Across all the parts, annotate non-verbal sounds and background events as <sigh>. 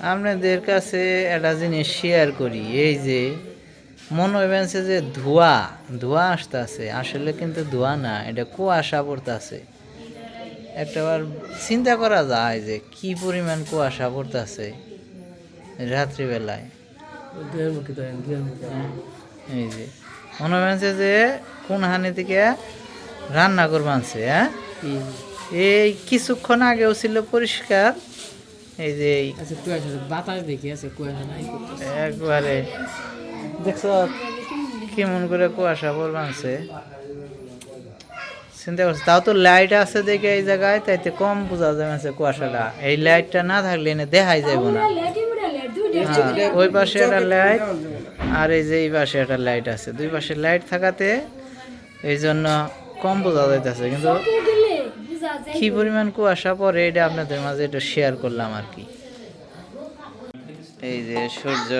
আপনাদের কাছে একটা জিনিস শেয়ার করি এই যে মনে হইবেনছে যে ধোঁয়া ধোঁয়া আসতেছে আসলে কিন্তু ধোঁয়া না এটা কুয়াশা পড়তেছে। একটাবার চিন্তা করা যায় যে কি পরিমাণ কুয়াশা পড়তেছে রাত্রিবেলায়। এই যে মনে হয়েছে যে কোন হানি থেকে রান্না করবানছে হ্যাঁ? এই কিছুক্ষণ আগেও ছিল পরিষ্কার এই যে এই আচ্ছা কুয়াশা বাতাস দেখি আছে কুয়াশা নাই একবারে। দেখছ কেমন করে কুয়াশা পড়বানছে চিন্তা করছে তাও তো লাইট আছে দেখে এই জায়গায় তাইতে কম বোঝা যাবে কুয়াশাটা। এই লাইটটা না থাকলে এনে দেখাই যাইব না। হ্যাঁ, ওই পাশে একটা লাইট আর এই যে এই পাশে একটা লাইট আছে। দুই পাশে লাইট থাকাতে এই জন্য কম বোঝা যাইতেছে কিন্তু কি পরিমাণ কুয়াশা পরে এটা আপনাদের মাঝে একটু শেয়ার করলাম আর কি। এই যে সূর্য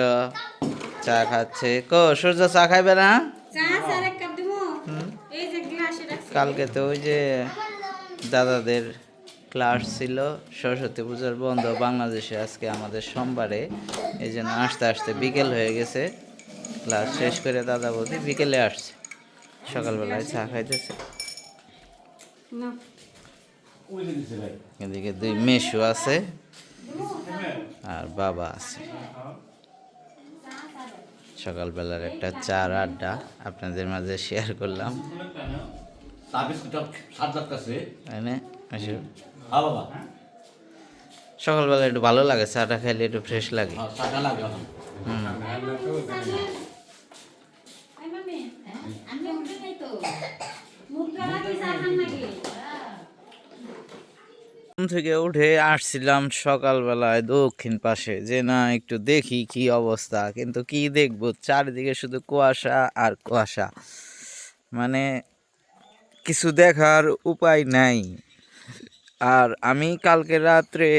চা খাচ্ছে। কো সূর্য চা খাইবে না? কালকে তো ওই যে দাদাদের ক্লাস ছিল সরস্বতী পূজার বন্ধ বাংলাদেশে আজকে আমাদের সোমবারে। এই জন্য আসতে আসতে বিকেল হয়ে গেছে। ক্লাস শেষ করে দাদা বৌদি বিকেলে আসছে। সকালবেলায় চা খাইতেছে। এদিকে দুই মেশু আছে আর বাবা আছে। সকালবেলার একটা চার আড্ডা আপনাদের মাঝে শেয়ার করলাম। সকালবেলা একটু ভালো লাগে চাটা খাইলে একটু ফ্রেশ লাগে। হ্যাঁ হুম। ঘুম থেকে উঠে আসছিলাম সকালবেলায় দক্ষিণ পাশে। যে না, একটু দেখি কি অবস্থা। কিন্তু কি দেখব? চারিদিকে শুধু কুয়াশা আর কুয়াশা। মানে কিছু দেখার উপায় নাই। আর আমি কালকে রাত্রে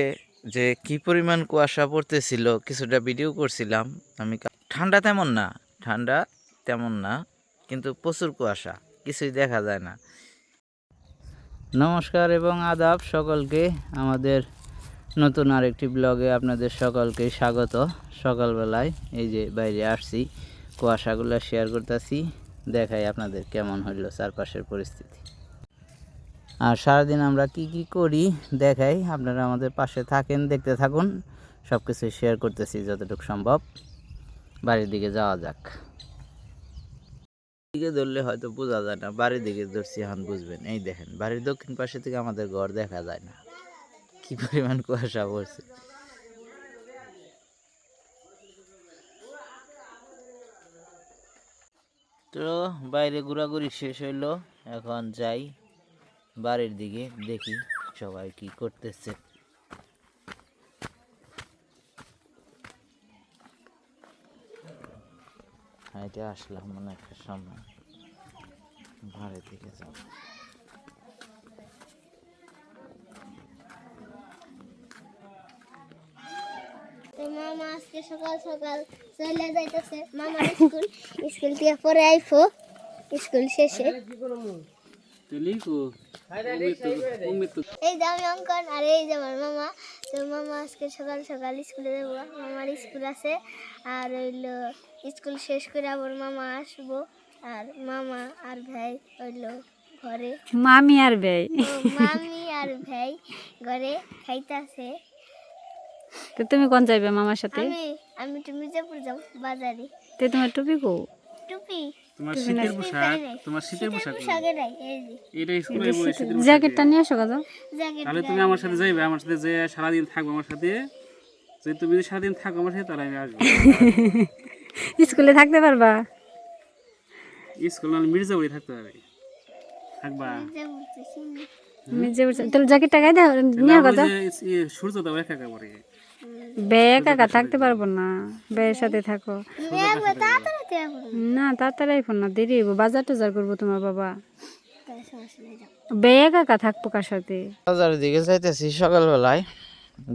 যে কি পরিমাণ কুয়াশা পড়তেছিল, কিছুটা ভিডিও করছিলাম। আমি ঠান্ডা তেমন না, ঠান্ডা তেমন না, কিন্তু প্রচুর কুয়াশা, কিছুই দেখা যায় না। নমস্কার এবং আদাব সকলকে। আমাদের নতুন আরেকটি ব্লগে আপনাদের সকলকে স্বাগত। সকালবেলায় এই যে বাইরে আসছি, কুয়াশাগুলো শেয়ার করতেছি। দেখাই আপনাদের কেমন হইল চারপাশের পরিস্থিতি। আর সারাদিন আমরা কি কি করি দেখাই। আপনারা আমাদের পাশে থাকেন, দেখতে থাকুন। সব কিছু শেয়ার করতেছি যতটুকু সম্ভব। বাড়ির দিকে যাওয়া যাক। দিকে ধরলে হয়তো বোঝা যায় না, বাড়ির দিকে ধরছি এখন বুঝবেন। এই দেখেন, বাড়ির দক্ষিণ পাশে থেকে আমাদের ঘর দেখা যায় না। কি পরিমাণ কুয়াশা পড়ছে। তো বাইরে ঘোরাঘুরি শেষ হইল, এখন যাই বাড়ির দিকে, দেখি সবাই কি করতেছে। হাইটে আসলাম মানে একটা সময়। বাড়ির দিকে যাব। মামা আজকে সকাল সকাল চলে যাইতেছে। মামা স্কুল। স্কুল থেকে পরে আইফো। স্কুল শেষে। এই যে আমি অঙ্কন আর এই যে আমার মামা তো মামা আজকে সকাল সকাল স্কুলে যাব মামার স্কুল আছে আর হইল স্কুল শেষ করে আবার মামা আসব আর মামা আর ভাই হইল ঘরে মামি আর ও মামি আর ভাই ঘরে খাইতাছে তো তুমি কোন যাইবে মামার সাথে আমি আমি তো মির্জাপুর যাব বাজারে তে তোমার টুপি কো টুপি তোমার শীতের পোশাক তোমার শীতের পোশাক পোশাকে নাই এই যে। এটা স্কুলে বলে শীতের জ্যাকেটটা নিয়ে আসো কাজা তাহলে তুমি আমার সাথে যাইবে আমার সাথে যে সারাদিন থাকবে আমার সাথে যদি তুমি যদি সারাদিন থাকো আমার সাথে তাহলে আমি আসব। <laughs> স্কুলে থাকতে পারবা? স্কুল মির্জাপুরে থাকতে পারে থাকবা। তাহলে জ্যাকেটটা গায়ে দাও নিয়ে কাজা যে ইয়ে সূর্য দাও একা একা করে বে একা থাকতে পারব না। বেয়ের সাথে থাকো। না তাড়াতাড়ি ফোন না দেরি হইব। বাজার টাজার করব তোমার বাবা। তাহলে সমস্যা নেই যাও বে একা থাকব কার সাথে? বাজারের দিকে যাইতেছি সকালবেলায়।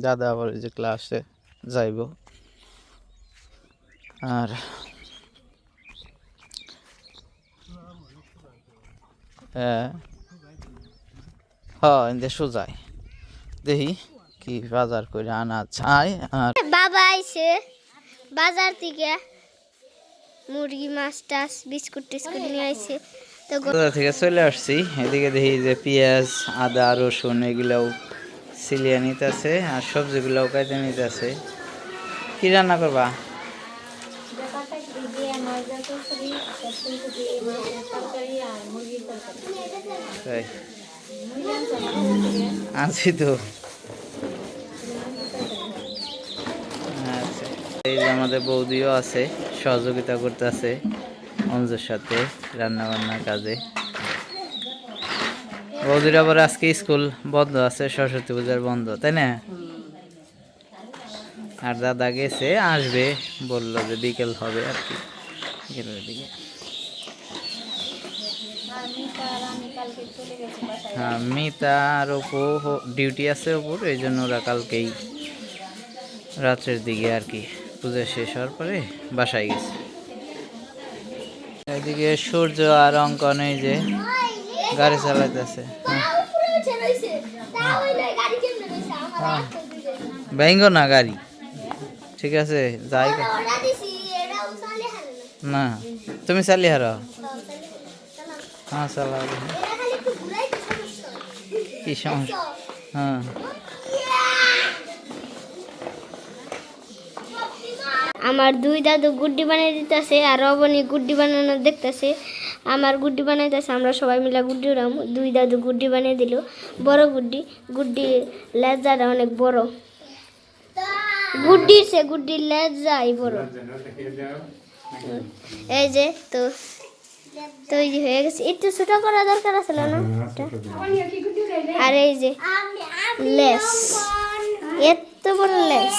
দাদা আবার যে ক্লাসে যাইব। আর হ্যাঁ হ্যাঁ সোজাই দেখি কি বাজার করে আনা চাই আর বাবা আইছে। বাজার থেকে মুরগি মাছ টাছ বিস্কুট টিস্কুট নিয়ে আইছে। তো গ- থেকে চলে আসছি। এদিকে দেখি যে পেঁয়াজ আদা রসুন এগুলাও সিলিয়ে নিতেছে আর সবজিগুলাও কাটে নিতেছে। কি রান্না করবা? তাই আনছি তো। আচ্ছা। এই যে আমাদের বৌদিও আছে, সহযোগিতা করতেছে অঞ্জুর সাথে রান্না বান্নার কাজে। বৌদির আবার আজকে স্কুল বন্ধ আছে, সরস্বতী পূজার বন্ধ, তাই না? আর দাদা গেছে, আসবে, বলল যে বিকেল হবে আর কি। বিকেলের দিকে। হ্যাঁ মিতা আর অপু ডিউটি আছে অপুর এই জন্য ওরা কালকেই রাত্রের দিকে আর কি পূজা শেষ হওয়ার পরে বাসায় গেছে। এদিকে সূর্য আর অঙ্কন এই যে গাড়ি চালাইতেছে। হ্যাঁ। হ্যাঁ। ভেঙ্গ না গাড়ি। ঠিক আছে যাই না। তুমি চালিয়ে হারে না। চালাও। হ্যাঁ চালাও এরা খালি একটু ঘুরাইতে সমস্যা হয়। কি সমস্যা? হ্যাঁ। আমার দুই দাদু গুড্ডি বানিয়ে দিতেছে আর অবনী গুড্ডি বানানো দেখতেছে। আমার গুড্ডি বানাইতেছে আমরা সবাই মিলে গুড্ডি উড়াম। দুই দাদু গুড্ডি বানিয়ে দিল। বড় গুড্ডি গুড্ডি লেজাটা অনেক বড়। গুড্ডি সে গুড্ডির লেজাই বড়। এই যে তো তৈরি হয়ে গেছে। একটু ছোট করা দরকার আছিল না এটা? আর এই যে লেস। এত বড় লেস।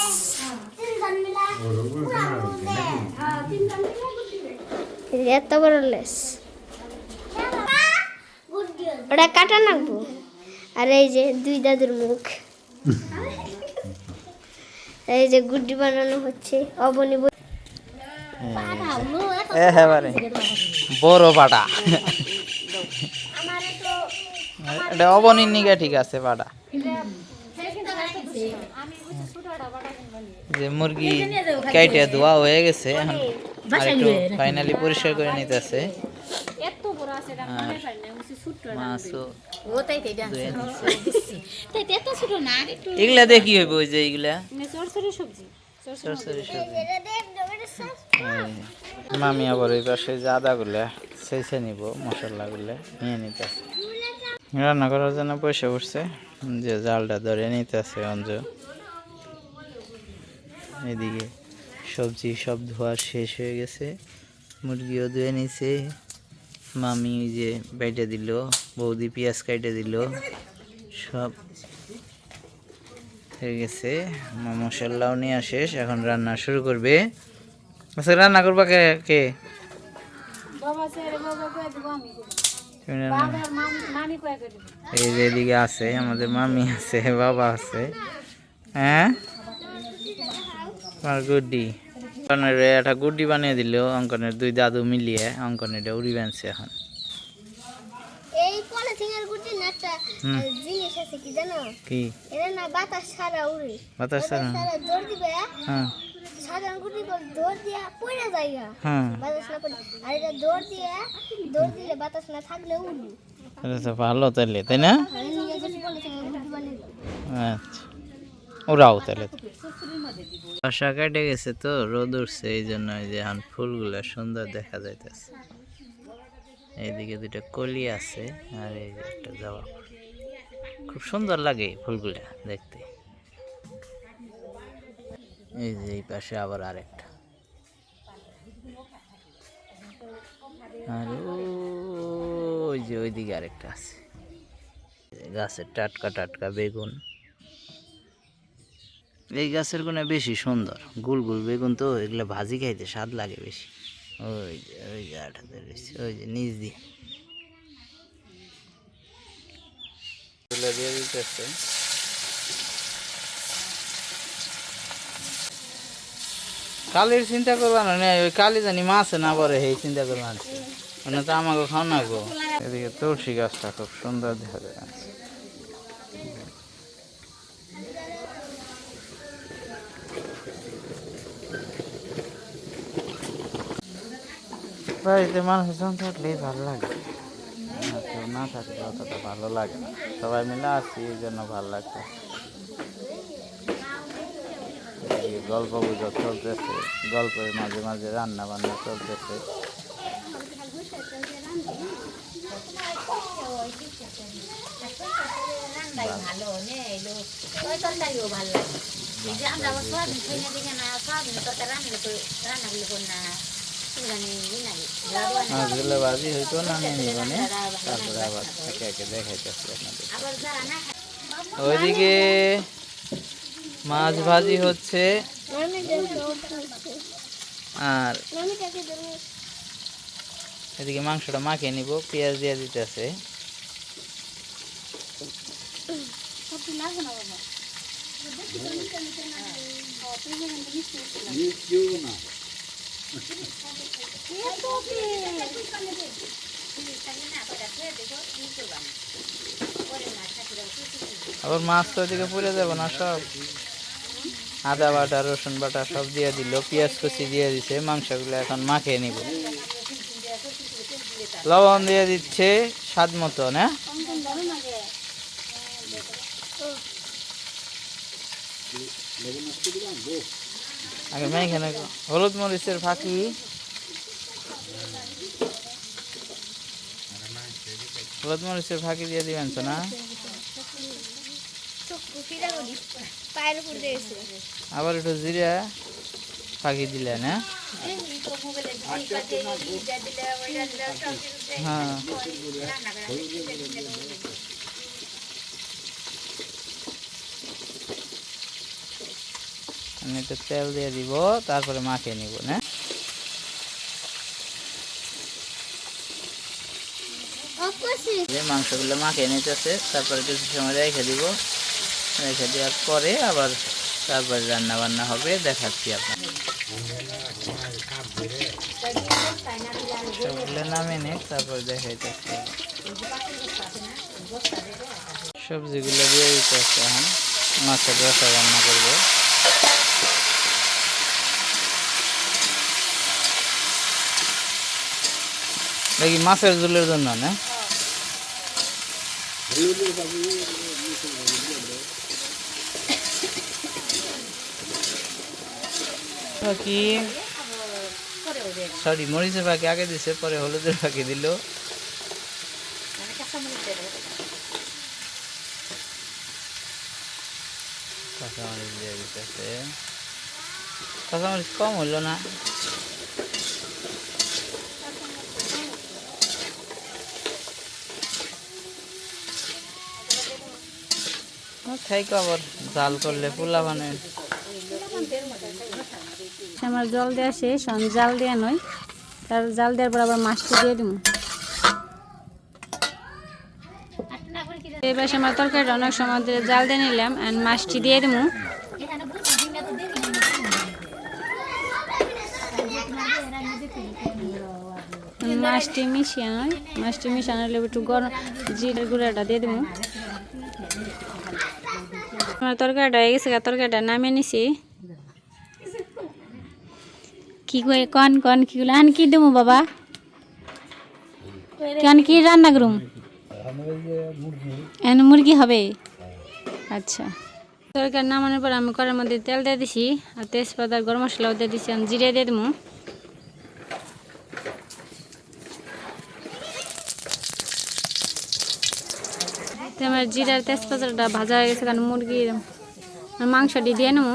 এত বড় লেস। ওটা কাটা নাকবো? আর এই যে দুই দাদুর মুখ। <laughs> এই যে গুড্ডি বানানো হচ্ছে। অবনি বই- এবারে বড় পাটা এটা অবনীর নিগা ঠিক আছে পাটা যে মুরগি কাইটে ধোয়া হয়ে গেছে এখন ফাইনালি পরিষ্কার করে নিতেছে। এগুলা কি হইব ওই যে এগুলা? সরসরি সবজি। মামি আবার ওই পাশে যে আদাগুলা সেইছে নিব, মশলাগুলা নিয়ে নিতেছে। রান্না করার জন্য পয়সা উঠছে, যে জালটা ধরে নিতেছে অঞ্জ। এদিকে সবজি সব ধোয়া শেষ হয়ে গেছে, মুরগিও ধুয়ে নিছে। মামি যে বাইটে দিল, বৌদি পেঁয়াজ কাইটে দিল, সব হয়ে গেছে। মশলাও নিয়ে শেষ এখন রান্না শুরু করবে। আচ্ছা রান্না করবা কে? কে? এই যে এদিকে আছে আমাদের মামি আছে বাবা আছে। হ্যাঁ? আর গুড্ডি। অঙ্কনের একটা গুড্ডি বানিয়ে দিল অঙ্কনের দুই দাদু মিলিয়ে অঙ্কনের উড়ি বানছে এখন এই পলিথিনের গুটি না একটা হুম। আহ, জিনিস আছে কি জানো? কি? এটা না বাতাস ছাড়া উড়ে। বাতাস ছাড়া? ছাড়া দৌড় দিবে হ্যাঁ। সাধারণ গুটি করে দৌড় দিয়া পড়ে যায় হ্যাঁ। বাতাস না পড়ে আর এটা দৌড় দিয়ে দৌড় দিলে বাতাস না থাকলে উড়বে তাহলে ভালো তাহলে তাই না। আচ্ছা। ওরাও তাহলে। বাসা কেটে গেছে তো রোদ উঠছে এই জন্য এই যে ফুলগুলা সুন্দর দেখা যাইতেছে। এইদিকে দুটো কলি আছে আর এই একটা জবা ফুল। খুব সুন্দর লাগে ফুলগুলা দেখতে। এই যে এই পাশে আবার আরেকটা। আর ওই যে ওইদিকে আরেকটা আছে। গাছের টাটকা টাটকা বেগুন। এই গাছের কোনে বেশি সুন্দর। গুল গুল বেগুন তো এগুলো ভাজি খাইতে স্বাদ লাগে বেশি। ওই যে ওই যে আঠাতে ওই যে নিচ দিয়ে। এগুলো দিয়ে দিতেছে। কালির চিন্তা করবা না ওই কালি জানি মাছে না পরে সেই চিন্তা করবা মানে তো আমাকে খাও না গো। এদিকে তুলসী গাছটা খুব সুন্দর দেখা যায়। বাড়িতে মানুষজন থাকলেই ভালো লাগে। না থাকলে অতটা ভালো লাগে না। সবাই মিলে আসি এই জন্য ভালো লাগছে। গল্প গুজব চলতেছে, গল্পের মাঝে মাঝে রান্না বান্না চলতেছে। ভালো লাগে আমরা তরকারি রান্না করলে না মাছগুলো বাজি হইতো না নিয়ে নিব নে। তারপরে আবার একে একে দেখাইতেছি আপনাদের। না ওইদিকে মাছ ভাজি হচ্ছে। আর এদিকে মাংসটা মাখিয়ে নিব, পেঁয়াজ দিয়ে দিতেছে। আবার মাছ তো ওইদিকে পুড়ে যাব না সব। আদা বাটা, রসুন বাটা সব দিয়ে দিল, পেঁয়াজ কুচি দিয়ে দিছে, মাংসগুলো এখন মাখিয়ে নিব। লবণ দিয়ে দিচ্ছে স্বাদ মতো, না? আগে মেখে নেব হলুদ মরিচের ফাঁকি। হলুদ মরিচের ফাঁকি দিয়ে দিবেন তো না? আবার একটু জিরা ফাঁকি দিলে না হ্যাঁ। আমি একটু তেল দিয়ে দিব তারপরে মাখিয়ে নিব না? যে মাংসগুলো মাখিয়ে নিতেছে তারপরে কিছু সময় রেখে দিব। রেখে দেওয়ার পরে আবার তারপরে রান্না বান্না হবে দেখাচ্ছি আপনার সবগুলো নামিয়ে নিক তারপরে দেখাইতেছি। সবজিগুলো দিয়ে দিতেছে এখন মাছের রসা রান্না করব। দেখি মাছের ঝোলের জন্য, না? বাকি? সরি মরিচের পাখি আগে দিছে, পরে হলুদের পাখি দিল। কাঁচামরিচ দিয়ে দিতেছে। কাঁচামরিচ কম হইল না? খাইকো আবার জাল করলে পোলা মানে আমার জল দেওয়া শেষ এখন জাল দেওয়া নয় তার জাল দেওয়ার পর আবার মাছটি দিয়ে দিব এবার আমার তরকারিটা অনেক সময় ধরে জাল দিয়ে নিলাম আর মাছটি দিয়ে দিব মাছটি মিশিয়ে নয় মাছটি মিশানো একটু গরম জিরের গুঁড়াটা দিয়ে দেবো আমার তরকারিটা হয়ে গেছে তরকারিটা নামিয়ে নিছি। কি কই, কন কন, কি গুলো আন কি দেবো বাবা। কেন কি রান্না করুম? এখন মুরগি হবে? আচ্ছা। তরকারি নামানোর পর আমি কড়ার মধ্যে তেল দিয়ে দিছি, আর তেজপাতা, গরম মশলাও দিয়ে দিছি, আমি জিরে দিয়ে দেবো তো আমার জিরার তেজপাতাটা ভাজা হয়ে গেছে, কারণ মুরগির মাংসটি দিয়ে নেব।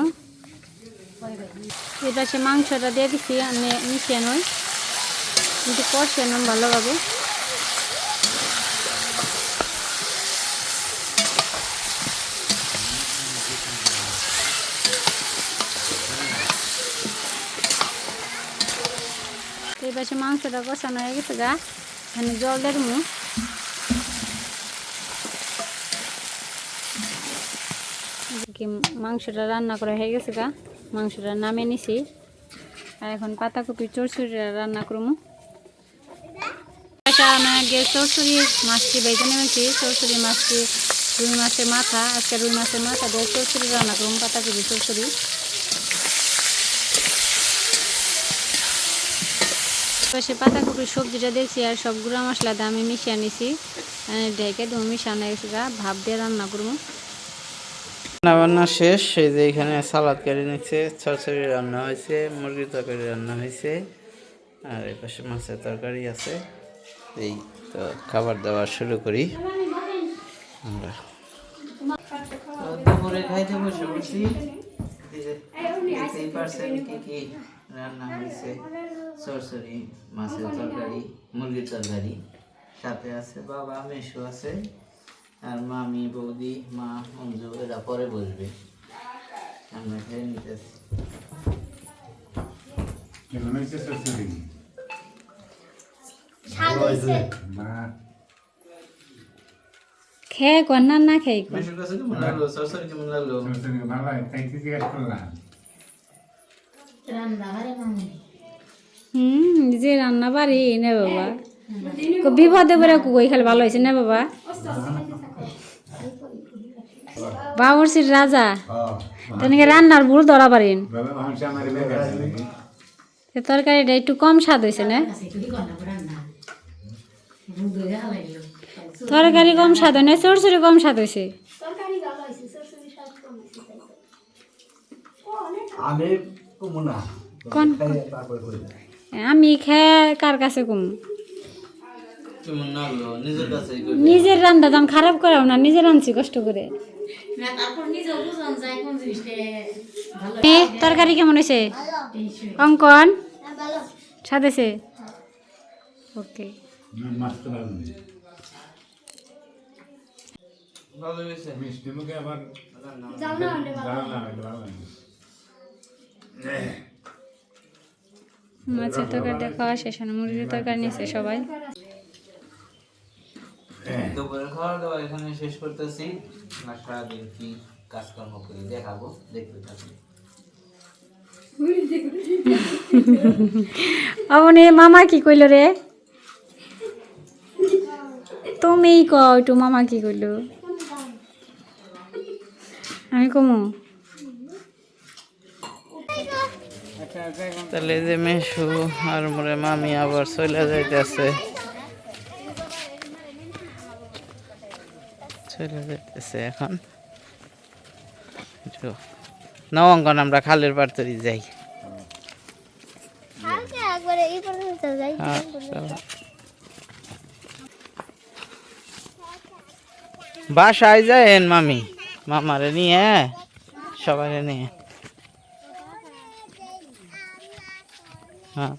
এবার সে মাংসটা দিয়ে দিচ্ছি আমি মিশিয়ে নই। কিন্তু কষিয়ে নেব ভালোভাবে এবার সে মাংসটা কষানো হয়ে গেছে, গা। এখানে জল দেবো। কি মাংসটা রান্না করা হয়ে গেছে গা? মাংসটা নামে নিছি। আর এখন পাতাকপি চড়চড়ি রান্না করব। আমি আগে চড়চড়ি মাছটি বেজে নেমেছি। চড়চড়ি মাছটি রুই মাছের মাথা। আজকে রুই মাছের মাথা দিয়ে চরচুরি রান্না করব পাতাকপি চড়চড়ি পাশে পাতাকপির সবজিটা দেখছি আর সব গুঁড়া মশলা দিয়ে আমি মিশিয়ে নিছি। ঢেকে তুমি মিশানো গেছে গা। ভাব দিয়ে রান্না করব। রান্না বান্না শেষ, এই যে এখানে সালাদ কেটে নিচ্ছে ছরছরি রান্না হয়েছে, মুরগির তরকারি রান্না হয়েছে, আর এই পাশে মাছের তরকারি আছে। এই তো খাবার দাবার শুরু করি। আমরা তরকারি, মুরগির তরকারি। আছে বাবা মেশু আছে, আর মামি, বৌদি, মা অঞ্জু এরা পরে বসবে। আমরা খেয়ে নিতেছি। খেয়ে কর না না খেয়ে কর। হুম যে রান্না পারি নে বাবা। বিপদে করে কুকুই খালি ভালো হয়েছে না বাবা। বাবরসির রাজা। তেনেকে রান্নার ভুল ধরা পারেন। তরকারিটা একটু কম স্বাদ হয়েছে না? তরকারি কম স্বাদ হয় না চরচরি কম স্বাদ হয়েছে। আমি খেয়ে কার কাছে কম? নিজের কাছে নিজের রান্না দাম খারাপ করাও না নিজে রাঁধছি কষ্ট করে। তরকারি কেমন হয়েছে? অঙ্কন? স্বাদ হয়েছে। ওকে মাছের তরকারিটা খাওয়া শেষ মুরগির তরকারি নিয়েছে সবাই। দুপুরে খাওয়া দাওয়া এখানে শেষ করতেছি। আর সারাদিন কি কাজকর্ম করি দেখাবো। দেখতে থাকি অবনে মামা কি কইল রে? তুমি ক একটু মামা কি কইল? আমি কমু। তাহলে যে মেশু আর মোরে মামি আবার চলে যাইতেছে। চলে যাইতেছে এখন। নবঙ্কন আমরা খালের পার তরি যাই। হ্যাঁ। বাসায় যায়েন মামি। মামারে নিয়ে সবাই নিয়ে। হ্যাঁ।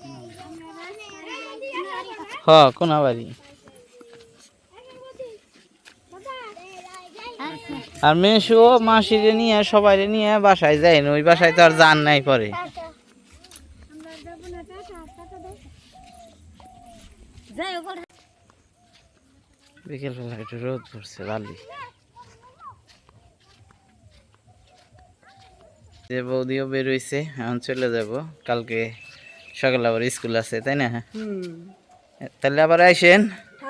হ কোনাবাড়ি। আর মেশু মাসিরে নিয়ে সবাই নিয়ে বাসায় যায় না ওই বাসায় তো আর যান নাই পরে। বিকেলবেলা একটু রোদ পড়ছে ভালোই যে বৌদিও বেরোইছে এখন চলে যাব। কালকে সকালে আবার স্কুল আছে তাই না? তাহলে আবার আইসেন?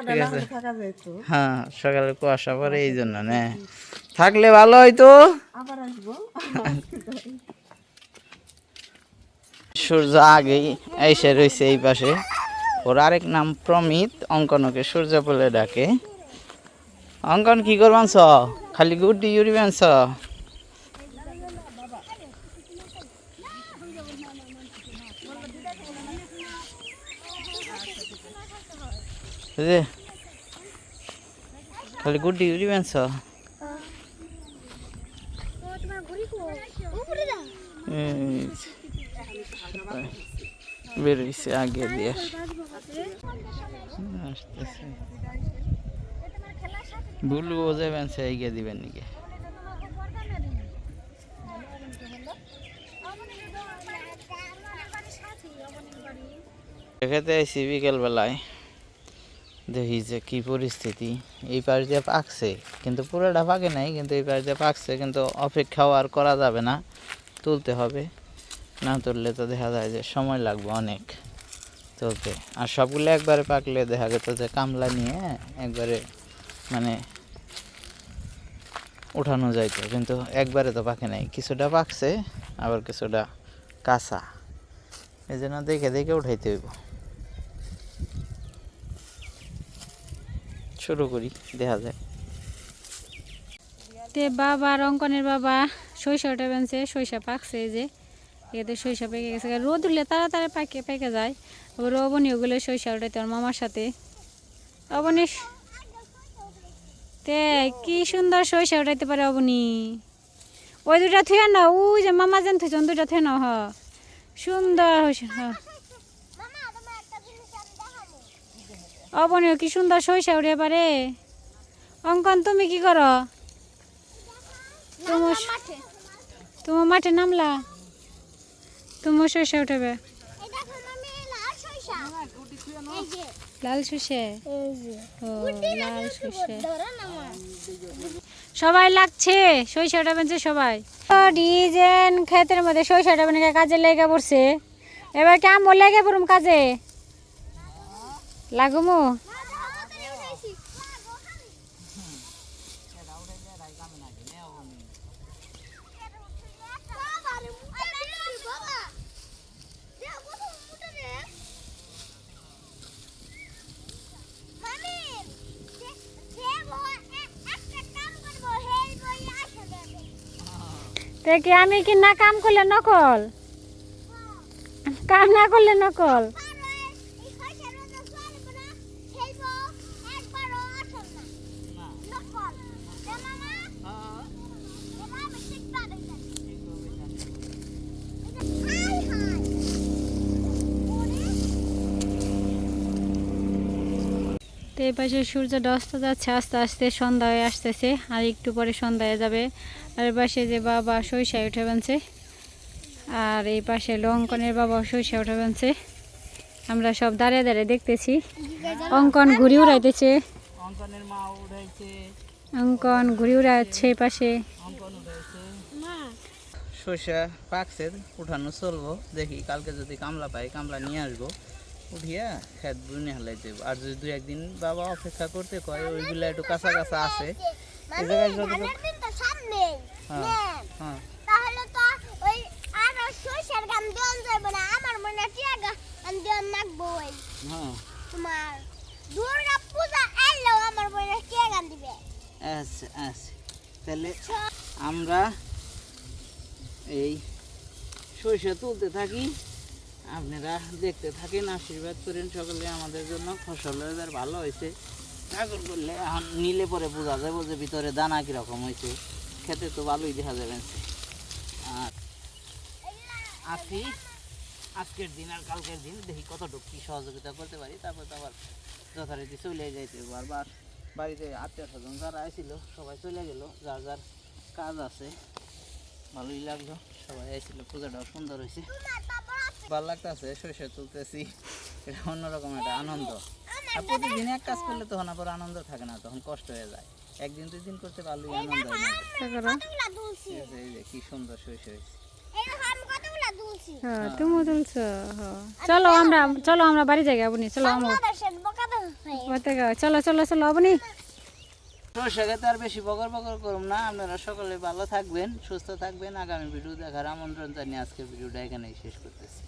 ঠিক আছে হ্যাঁ সকালে কুয়াশা পরে এই জন্য না? থাকলে ভালো হয়তো সূর্য আগেই এসে রয়েছে এই পাশে। ওর আরেক নাম প্রমিত অঙ্কনকে সূর্য বলে ডাকে। অঙ্কন কি করবান খালি গুড্ডি ইউরিবেন বুঝলে? খালি গুড্ডি ইউরিবেন ছ এই যে। বেরোইছে আগে দিয়ে। আসতেছে। যাবেন সে এগিয়ে দিবেন নাকি? দেখাতে আইসি বিকেল বেলায়। দেখি যে কি পরিস্থিতি। এই পাশ দিয়ে পাকছে, কিন্তু পুরোটা পাকে নাই, কিন্তু এই পাশ দিয়ে পাকছে, কিন্তু অপেক্ষাও আর করা যাবে না। তুলতে হবে। না তুললে তো দেখা যায় যে সময় লাগবে অনেক। তুলতে। আর সবগুলো একবারে পাকলে দেখা যেত যে কামলা নিয়ে একবারে মানে উঠানো যাইতো। কিন্তু একবারে তো পাকে নাই। কিছুটা পাকছে, আবার কিছুটা কাঁচা। এই জন্য দেখে দেখে উঠাইতে হইব। শুরু করি, দেখা যায় বাবা, রঙ্কনের বাবা। সরিষাটা বেনছে, সরিষা পাকছে যে। এতে সরিষা পেকে গেছে। রোদ উঠলে তাড়াতাড়ি পাকে, পেকে যায়। আবার অবনী ওগুলো সরিষা উঠাইতে ওর মামার সাথে। অবনী তে, কি সুন্দর সরিষা উঠাইতে পারে অবনী। ওই দুটা থুয়ে না ওই যে মামা যেন ওই দুটা থুয়ে না হ। সুন্দর অবনীও কি সুন্দর সরিষা উঠে পারে। অঙ্কন, তুমি কি করো? তোমার মাঠে। তোমার মাঠে নামলা। তোমার সরিষা উঠবে। এই দেখো মামি লাল সরিষা এই যে। লাল শুষে ও লাল শুষে ধরো না মা। সবাই লাগছে। সরিষাটা বেঁচে সবাই। ডিজাইন ক্ষেতের মধ্যে সরিষাটা বেঁকে কাজে লেগে পড়ছে। এবার কি আমও লেগে পড়ুম কাজে? লাগুমু তে কি আমি কি না কাম করলে নকল? কাম না করলে নকল? এই পাশে সূর্যটা অস্ত যাচ্ছে, আস্তে আস্তে সন্ধ্যা হয়ে আসতেছে, আর একটু পরে সন্ধ্যা হয়ে যাবে। আর এই পাশে যে বাবা সরিষা উঠে বানছে, আর এই পাশে লঙ্কনের বাবা সরিষা উঠে বানছে। আমরা সব দাঁড়িয়ে দাঁড়িয়ে দেখতেছি। অঙ্কন ঘুরি উড়াইতেছে। অঙ্কন ঘুরি উড়াচ্ছে পাশে। সর্ষা পাকছে, উঠানো চলবো, দেখি কালকে যদি কামলা পাই, কামলা নিয়ে আসব। উঠিয়া খেত বুনে হালাই দেবো আর যদি দু একদিন বাবা অপেক্ষা করতে কয় ওইগুলো একটু কাঁচা কাঁচা আছে। এই জায়গায় সামনে হ্যাঁ হ্যাঁ। তাহলে তো ওই আর সরষের গান দেওয়ান যাবে না। আমার মনে টিয়া ওই হ্যাঁ। তোমার দুর্গা পূজা এলেও আমার মনে টিয়া গান দিবে। আচ্ছা আচ্ছা তাহলে আমরা এই সরিষা তুলতে থাকি। আপনারা দেখতে থাকেন, আশীর্বাদ করেন সকলে আমাদের জন্য। ফসল এবার ভালো হয়েছে। ঠাকুর করলে এখন নিলে পরে বোঝা যাবে যে ভিতরে দানা কীরকম হয়েছে। খেতে তো ভালোই দেখা যাবে। আর আছি আজকের দিন আর কালকের দিন দেখি কতটুকু কী সহযোগিতা করতে পারি। তারপর তো আবার যথারীতি চলে যাইতে বারবার বাড়িতে আত্মীয় স্বজন যারা আইছিল, সবাই চলে গেল। যার যার কাজ আছে। ভালোই লাগল। সবাই আইছিল পূজাটাও সুন্দর হয়েছে ভালো লাগতেছে সরিষা তুলতেছি। এটা অন্যরকম একটা আনন্দ। আর প্রতিদিন এক কাজ করলে তখন আবার আনন্দ থাকে না তখন কষ্ট হয়ে যায়। একদিন দুই দিন করতে পারলেই আনন্দ হয় আছে, এই যে কি সুন্দর সরিষা হয়েছে হ্যাঁ তুমিও তুলছো হ্যাঁ। চলো আমরা চলো আমরা বাড়ি যাই আপনি চলো চলো চলো চলো আপনি সরষা সেক্ষেত্রে আর বেশি বকর বকর করুন না। আপনারা সকলে ভালো থাকবেন, সুস্থ থাকবেন। আগামী ভিডিও দেখার আমন্ত্রণ জানিয়ে আজকের ভিডিওটা এখানেই শেষ করতেছি।